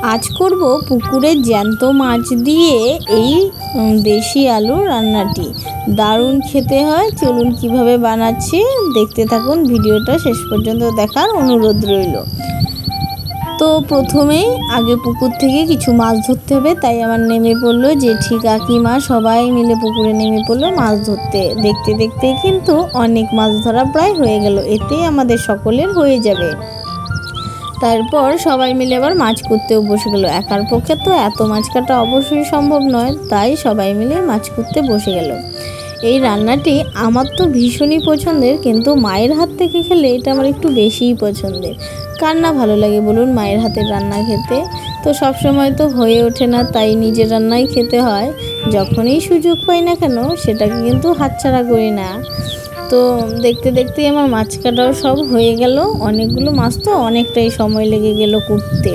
আজ করব পুকুরের জ্যান্ত মাছ দিয়ে এই দেশি আলু রান্নাটি। দারুণ খেতে হয়। চলুন কীভাবে বানাচ্ছি দেখতে থাকুন। ভিডিওটা শেষ পর্যন্ত দেখার অনুরোধ রইল। তো প্রথমেই আগে পুকুর থেকে কিছু মাছ ধরতে হবে, তাই আমার নেমে পড়ল যে জেঠি কাকিমা, সবাই মিলে পুকুরে নেমে পড়ল মাছ ধরতে। দেখতে দেখতে কিন্তু অনেক মাছ ধরা প্রায় হয়ে গেল। এতেই আমাদের সকলের হয়ে যাবে। তারপর সবাই মিলে আবার মাছ করতেও বসে গেল। একার পক্ষে তো এত মাছ কাটা অবশ্যই সম্ভব নয়, তাই সবাই মিলে মাছ করতে বসে গেল। এই রান্নাটি আমার তো ভীষণই পছন্দের, কিন্তু মায়ের হাত থেকে খেলে এটা আমার একটু বেশিই পছন্দের। কার না ভালো লাগে বলুন মায়ের হাতের রান্না খেতে? তো সব সময় তো হয়ে ওঠে না, তাই নিজের রান্নাই খেতে হয়। যখনই সুযোগ পাই না কেন, সেটাকে কিন্তু হাতছাড়া করি না। তো দেখতে দেখতে আমার মাছ কাটাও সব হয়ে গেল। অনেকগুলো মাছ তো অনেকটাই সময় লেগে গেল করতে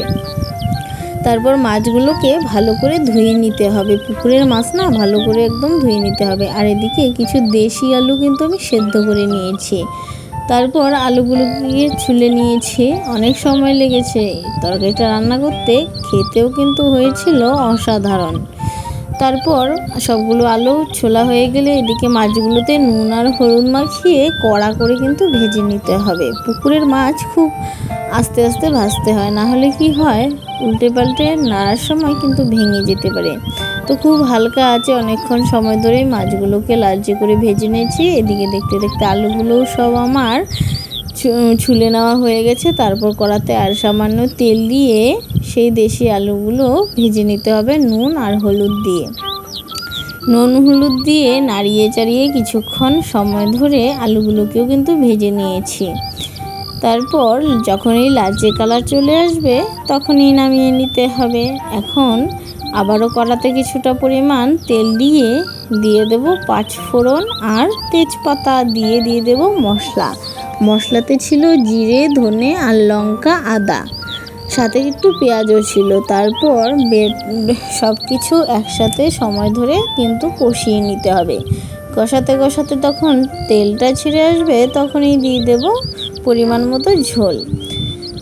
তারপর মাছগুলোকে ভালো করে ধুয়ে নিতে হবে। পুকুরের মাছ না ভালো করে একদম ধুয়ে নিতে হবে। আর এদিকে কিছু দেশি আলু কিন্তু আমি সেদ্ধ করে নিয়েছি। তারপর আলুগুলোকে ছুলে নিয়েছি। অনেক সময় লেগেছে। তরকারিটা রান্না করতে খেতেও কিন্তু হয়েছিল অসাধারণ। তারপর সবগুলো আলু ছোলা হয়ে গেলে এদিকে মাছগুলোতে নুন আর হলুদ মাখিয়ে কড়া করে কিন্তু ভেজে নিতে হবে। পুকুরের মাছ খুব আস্তে আস্তে ভাজতে হয়, না হলে কি হয়, উল্টে পাল্টে নাড়ার সময় কিন্তু ভেঙে যেতে পারে। তো খুব হালকা আছে, অনেকক্ষণ সময় ধরে মাছগুলোকে লালচে করে ভেজে নিয়েছি। এদিকে দেখতে দেখতে আলুগুলোও সব আমার ছুলে নেওয়া হয়ে গেছে। তারপর কড়াতে আর সামান্য তেল দিয়ে সেই দেশি আলুগুলো ভেজে নিতে হবে নুন আর হলুদ দিয়ে। নুন, হলুদ দিয়ে নাড়িয়ে চাড়িয়ে কিছুক্ষণ সময় ধরে আলুগুলোকেও কিন্তু ভেজে নিয়েছি। তারপর যখনই লালচে কালার চলে আসবে তখনই নামিয়ে নিতে হবে। এখন আবারও কড়াতে কিছুটা পরিমাণ তেল দিয়ে দিয়ে দেব পাঁচ ফোড়ন আর তেজপাতা দিয়ে দিয়ে দেব মশলা। মশলাতে ছিল জিরে, ধনে আর লঙ্কা, আদা। সাথে একটু পেঁয়াজও ছিল। তারপর সব কিছু একসাথে সময় ধরে কিন্তু কষিয়ে নিতে হবে। কষাতে কষাতে তখন তেলটা ছিঁড়ে আসবে, তখনই দিয়ে দেব পরিমাণ মতো ঝোল।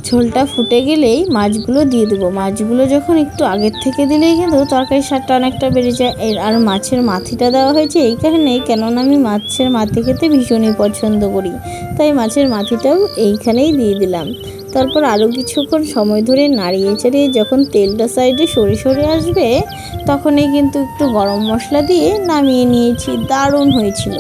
ঝোলটা ফুটে গেলেই মাছগুলো দিয়ে দেবো। মাছগুলো যখন একটু আগের থেকে দিলেই কিন্তু তরকারির স্বাদটা অনেকটা বেড়ে যায়। এর আর মাছের মাথিটা দেওয়া হয়েছে এই কারণে কেননা আমি মাছের মাথি খেতে ভীষণই পছন্দ করি। তাই মাছের মাথিটাও এইখানেই দিয়ে দিলাম। তারপর আরও কিছুক্ষণ সময় ধরে নাড়িয়ে চাড়িয়ে যখন তেলটা সাইডে সরে সরে আসবে, তখনই কিন্তু একটু গরম মশলা দিয়ে নামিয়ে নিয়েছি। দারুণ হয়েছিল।